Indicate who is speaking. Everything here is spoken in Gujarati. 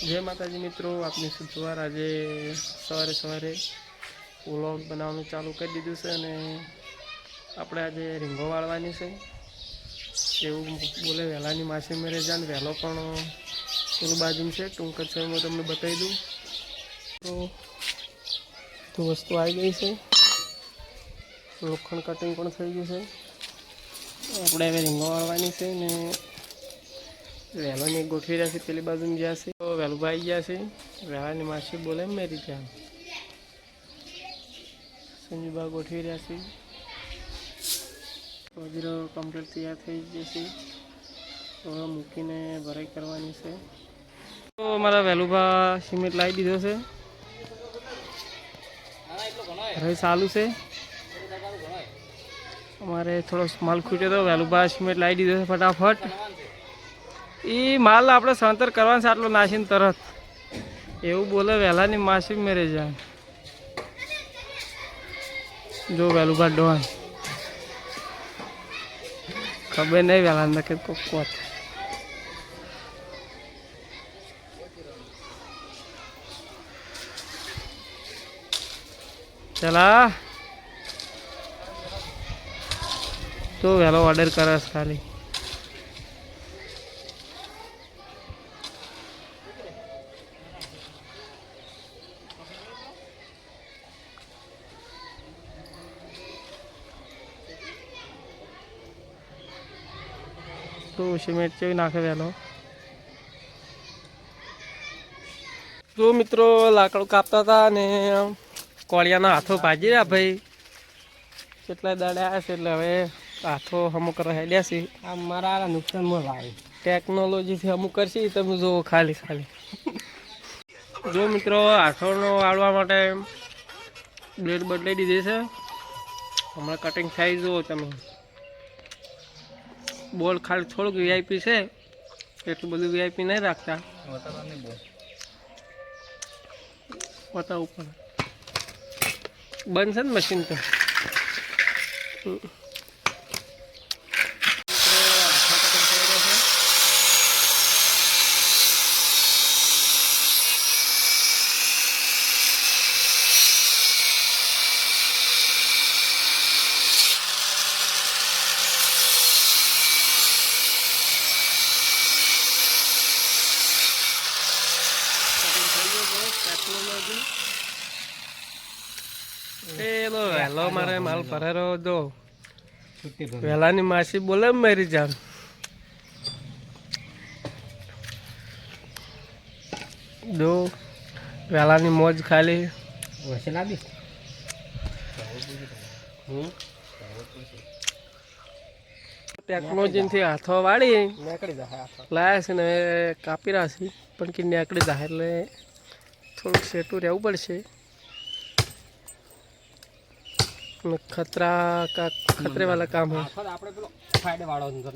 Speaker 1: જય માતાજી મિત્રો, આપની શુક્રવાર આજે સવારે સવારે વ્લોગ બનાવવાનું ચાલુ કરી દીધું છે અને આપણે આજે રીંગો વાળવાની છે. એવું બોલે વહેલાની માસી મેરે જાન વહેલો પણ પેલું બાજુમાં છે, ટૂંક જ સમયમાં તમને બતાવી દઉં. તો તો વસ્તુ આવી ગઈ છે. લોખંડ કટિંગ પણ થઈ ગયું છે. આપણે હવે રીંગો વાળવાની છે ને વહેલાની ગોઠવી રહ્યા છે, પેલી બાજુ જ્યાં છે. આવી ગયા છે. વહેલાની માસી બોલે મેરી ત્યાં. સંજુબા ગોઠવી રહ્યા છે. વજીરો કમ્પ્લીટ તૈયાર થઈ જશે હવે મૂકીને ભરાઈ કરવાની છે. તો મારા વહેલુભા સિમેન્ટ લાવી દીધો છે. હવે ચાલુ છે. અમારે થોડો માલ ખૂટ્યો તો વહેલુભા સિમેન્ટ લાવી દીધો છે ફટાફટ. એ માલ આપણે સંતર કરવાનું છે, આટલો નાસીને તરત. એવું બોલે વહેલાની માસી મેરે જાય. જો વહેલું ભાઈ ડોન ખબર નહીં વહેલા નકે કોક કોત. ચલા. તો વહેલો ઓર્ડર કરે ખાલી. તો સિમેન્ટ જેવી નાખે વહેલો તો મિત્રો લાકડું કાપતા હતા ને કોળિયાના હાથો ભાજી રહ્યા ભાઈ કેટલા દડ્યા આવ્યા છે એટલે હવે હાથો અમુક રહેલ્યા છે.
Speaker 2: આ મારા નુકસાનમાં લાવે.
Speaker 1: ટેકનોલોજીથી અમુક કરશે તમે જુઓ ખાલી ખાલી. જો મિત્રો હાથોનો વાળવા માટે બ્લેડ બદલાઈ દીધી છે. હમણાં કટિંગ થાય જુઓ તમે. બોલ ખાલી થોડુંક વીઆઈપી છે. એટલું બધું વીઆઈપી નહીં રાખતા. બતાવવું પડે છે ને મશીન તો હમ. મિત્રો, હાથો cutting થઈ રહ્યો છે. cutting થઈ ગયું બહુ ટેકનોલોજી પેલો વહેલો મારે માલ ભરેલો
Speaker 2: ભર.
Speaker 1: વહેલાની માસી બોલે મારી જાન. જો વહેલાની મોજ ખાલી. ટેકનોલોજીથી હાથો વાળી. લાયા છે ને કાપી રહ્યા છે પણ કે નીકળી જાય એટલે થોડુંક સેટું રહેવું પડશે. ખતરા કા ખતરે વાળા કામ હોય.
Speaker 2: આપણે પેલો ફાયદે વાળો અંદર